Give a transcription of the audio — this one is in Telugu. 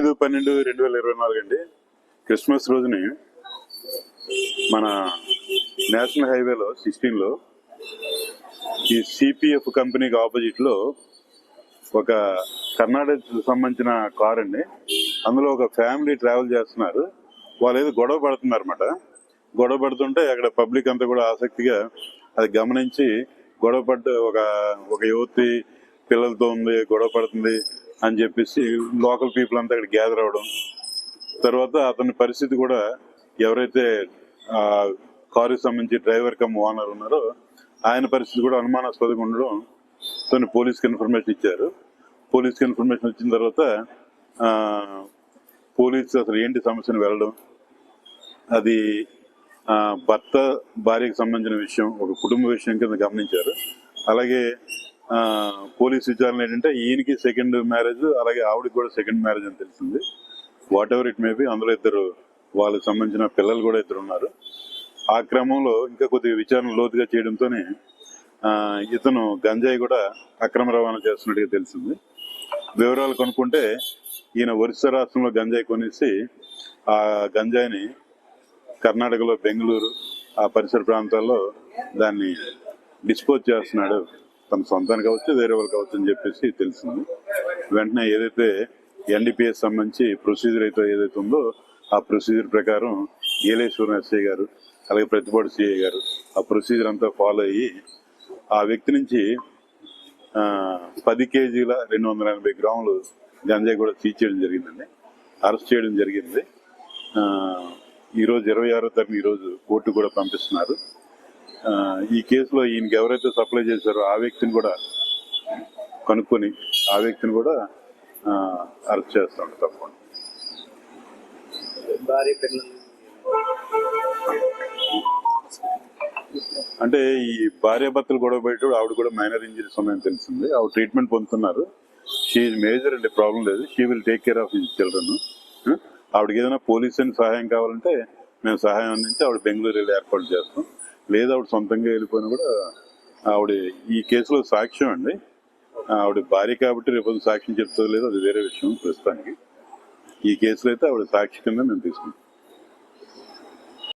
ఐదు పన్నెండు రెండు వేల ఇరవై నాలుగు అండి. క్రిస్మస్ రోజుని మన నేషనల్ హైవేలో సిక్స్టీన్లో ఈ సిపిఎఫ్ కంపెనీకి ఆపోజిట్లో ఒక కర్ణాటక సంబంధించిన కార్ అండి. అందులో ఒక ఫ్యామిలీ ట్రావెల్ చేస్తున్నారు. వాళ్ళు ఏదో గొడవ పడుతున్నారు అనమాట గొడవ పడుతుంటే అక్కడ పబ్లిక్ అంతా కూడా ఆసక్తిగా అది గమనించి గొడవ పడ్డ ఒక ఒక యువతి పిల్లలతో ఉంది గొడవ పడుతుంది అని చెప్పేసి లోకల్ పీపుల్ అంతా ఇక్కడ గ్యాదర్ అవ్వడం. తర్వాత అతని పరిస్థితి కూడా ఎవరైతే కారుకి సంబంధించి డ్రైవర్ కమ్ ఓనర్ ఉన్నారో ఆయన పరిస్థితి కూడా అనుమానాస్పదంగా ఉండడం తను పోలీస్కి ఇన్ఫర్మేషన్ ఇచ్చారు. పోలీస్కి ఇన్ఫర్మేషన్ వచ్చిన తర్వాత పోలీసు అసలు ఏంటి సమస్యను వెళ్ళడం అది భర్త భార్యకు సంబంధించిన విషయం ఒక కుటుంబ విషయం కింద గమనించారు. అలాగే పోలీస్ విచారణ ఏంటంటే ఈయనకి సెకండ్ మ్యారేజ్ అలాగే ఆవిడకి కూడా సెకండ్ మ్యారేజ్ అని తెలిసింది. Whatever it may be అందులో ఇద్దరు వాళ్ళకి సంబంధించిన పిల్లలు కూడా ఇద్దరు ఉన్నారు. ఆ క్రమంలో ఇంకా కొద్దిగా విచారణ లోతుగా చేయడంతోనే ఇతను గంజాయి కూడా అక్రమ రవాణా చేస్తున్నట్టుగా తెలిసింది. వివరాలు కనుక్కుంటే ఈయన ఒరిస్సా రాష్ట్రంలో గంజాయి కొనేసి ఆ గంజాయిని కర్ణాటకలో బెంగళూరు ఆ పరిసర ప్రాంతాల్లో దాన్ని డిస్పోజ్ చేస్తున్నాడు. తన సొంతానికి కావచ్చు వేరే వాళ్ళు కావచ్చు అని చెప్పేసి తెలిసింది వెంటనే ఏదైతే ఎన్డీపీఎస్ సంబంధించి ప్రొసీజర్ అయితే ఏదైతే ఉందో ఆ ప్రొసీజర్ ప్రకారం ఏలేశ్వరం ఎస్ఐ గారు అలాగే ప్రతిపాటు సిఐ గారు ఆ ప్రొసీజర్ అంతా ఫాలో అయ్యి ఆ వ్యక్తి నుంచి పది కేజీల రెండు వందల ఎనభై గ్రాములు గంజాయి కూడా సీజ్ చేయడం జరిగిందండి. అరెస్ట్ చేయడం జరిగింది. ఈరోజు ఇరవై ఆరో తారీఖు ఈరోజు కోర్టు కూడా పంపిస్తున్నారు. ఈ కేసులో ఈయనకి ఎవరైతే సప్లై చేశారో ఆ వ్యక్తిని కూడా కనుక్కొని ఆ వ్యక్తిని కూడా అరెస్ట్ చేస్తాం తప్పకుండా. భార్య అంటే ఈ భార్యాభర్తలు గొడవ పెట్టాడు ఆవిడ కూడా మైనర్ ఇంజరీస్ ఉన్నాయని తెలిసింది ఆవిడ ట్రీట్మెంట్ పొందుతున్నారు. షీ మేజర్ అండి ప్రాబ్లం లేదు. She will take care of his children ఆవిడకి ఏదైనా పోలీస్ అని సహాయం కావాలంటే మేము సహాయం అందించి ఆవిడ బెంగళూరు వెళ్ళి ఏర్పాటు చేస్తాం. లేదా ఆవిడ సొంతంగా వెళ్ళిపోయినా కూడా ఆవిడ ఈ కేసులో సాక్ష్యం అండి. ఆవిడ భార్య కాబట్టి రేపు సాక్ష్యం చెప్తుంది లేదో అది వేరే విషయం ప్రస్తుతానికి. ఈ కేసులో అయితే ఆవిడ సాక్షి కింద మేము తీసుకుంటాం.